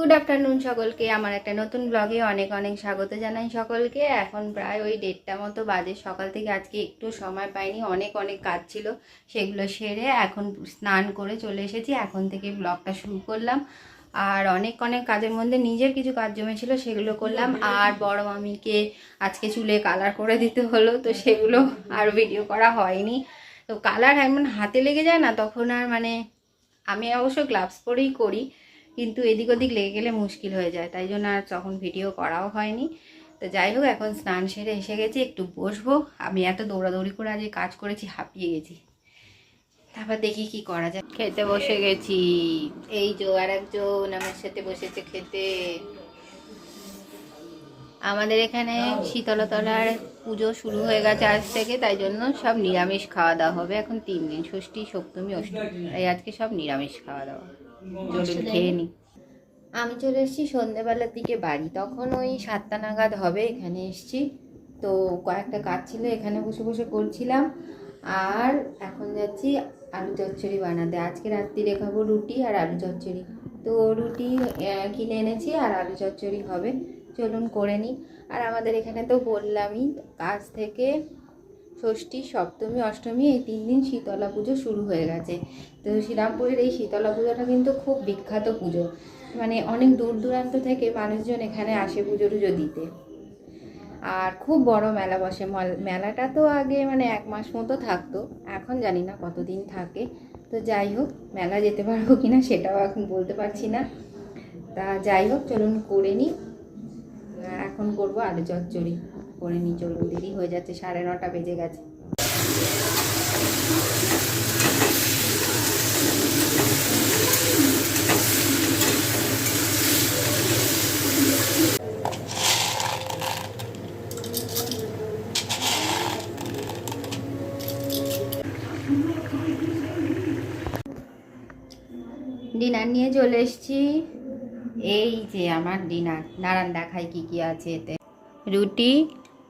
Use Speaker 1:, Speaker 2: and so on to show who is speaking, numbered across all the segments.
Speaker 1: Good afternoon সকলকে আমার একটা নতুন ব্লগে অনেক অনেক স্বাগত জানাই সকলকে। এখন প্রায় ওই দেড়টা মতো বাজে সকাল থেকে আজকে একটু সময় পাইনি অনেক অনেক কাজ ছিল সেগুলো সেরে এখন স্নান করে চলে এসেছি এখন থেকে ব্লগটা শুরু করলাম। আর অনেক অনেক কাজের মধ্যে নিজের কিছু কাজ জমেছিল সেগুলো করলাম। আর বড় মামিকে আজকে চুলে কালার করে দিতে হলো তো সেগুলো আর ভিডিও করা হয়নি। তো কালার এমন হাতে লেগে যায় না তখন আর মানে আমি অবশ্য গ্লাভস পরেই করি। কিন্তু এদিক ওদিক লেগে গেলে মুশকিল হয়ে যায়। তাই জন্য আর তখন ভিডিও করাও হয়নি। তো যাই হোক, এখন স্নান সেরে এসে গেছি, একটু বসবো। আমি এত দৌড়াদৌড়ি করে আজ কাজ করেছি, হাঁপিয়ে গেছি। তারপর দেখি কি করা যায়। খেতে বসে গেছি। এই যে আর একজন আমার সাথে বসেছে খেতে। আমাদের এখানে শীতলতলার পুজো শুরু হয়ে গেছে আজ থেকে, তাই জন্য সব নিরামিষ খাওয়া দাওয়া হবে। এখন তিন দিন, ষষ্ঠী, সপ্তমী, অষ্টমী। এই আজকে সব নিরামিষ খাওয়া দাওয়া। চলুন খেয়ে আমি চলে এসেছি সন্ধেবেলার দিকে বাড়ি। তখন ওই সাতটা নাগাদ হবে এখানে এসেছি। তো কয়েকটা কাজ ছিল এখানে বসে বসে করছিলাম। আর এখন যাচ্ছি আলু চচ্চড়ি বানাতে। আজকে রাত্রিরে খাব রুটি আর আলু চচ্চড়ি। তো রুটি কিনে এনেছি আর আলু চচ্চড়ি হবে। চলুন করে নিই আর আমাদের এখানে তো বললামই কাজ থেকে ষষ্ঠী, সপ্তমী, অষ্টমী এই তিন দিন শীতলা পুজো শুরু হয়ে গেছে। তো শ্রীরামপুরের এই শীতলা পুজোটা কিন্তু খুব বিখ্যাত পুজো। মানে অনেক দূর দূরান্ত থেকে মানুষজন এখানে আসে পুজো টুজো দিতে। আর খুব বড় মেলা বসে। মল- মেলাটা তো আগে মানে এক মাস মতো থাকতো। এখন জানি না কতদিন থাকে। তো যাই হোক, মেলা যেতে পারব কি না সেটাও এখন বলতে পারছি না। তা যাই হোক, চলুন করে নিই। এখন করব আলু চচ্চড়ি। করে নিই চলুন দেরি হয়ে যাচ্ছে, সাড়ে নটা বেজে গেছে। ডিনার নিয়ে চলে এসেছি। এই যে আমার ডিনার, নারায়ণ দেখাই কি কি আছে এতে। রুটি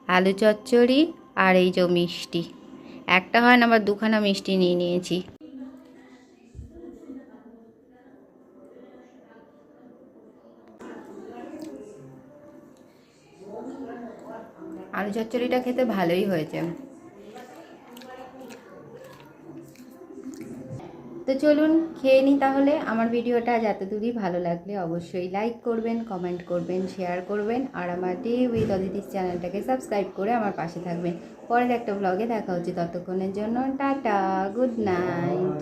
Speaker 1: আলু চচ্চড়ি আর এই যে মিষ্টি। একটা হয় না, আবার দুখানা মিষ্টি নিয়ে নিয়েছি। আলু চচ্চড়িটা খেতে ভালোই হয়েছে। তো চলুন খেয়ে নিই তাহলে। আমার ভিডিওটা যতদূরই ভালো লাগলে অবশ্যই লাইক করবেন কমেন্ট করবেন শেয়ার করবেন আর আমার ডে উইথ অদিতিস চ্যানেলটাকে সাবস্ক্রাইব করে আমার পাশে থাকবেন। পরের একটা ব্লগে দেখা হচ্ছে। ততক্ষণের জন্য টাটা গুড নাইট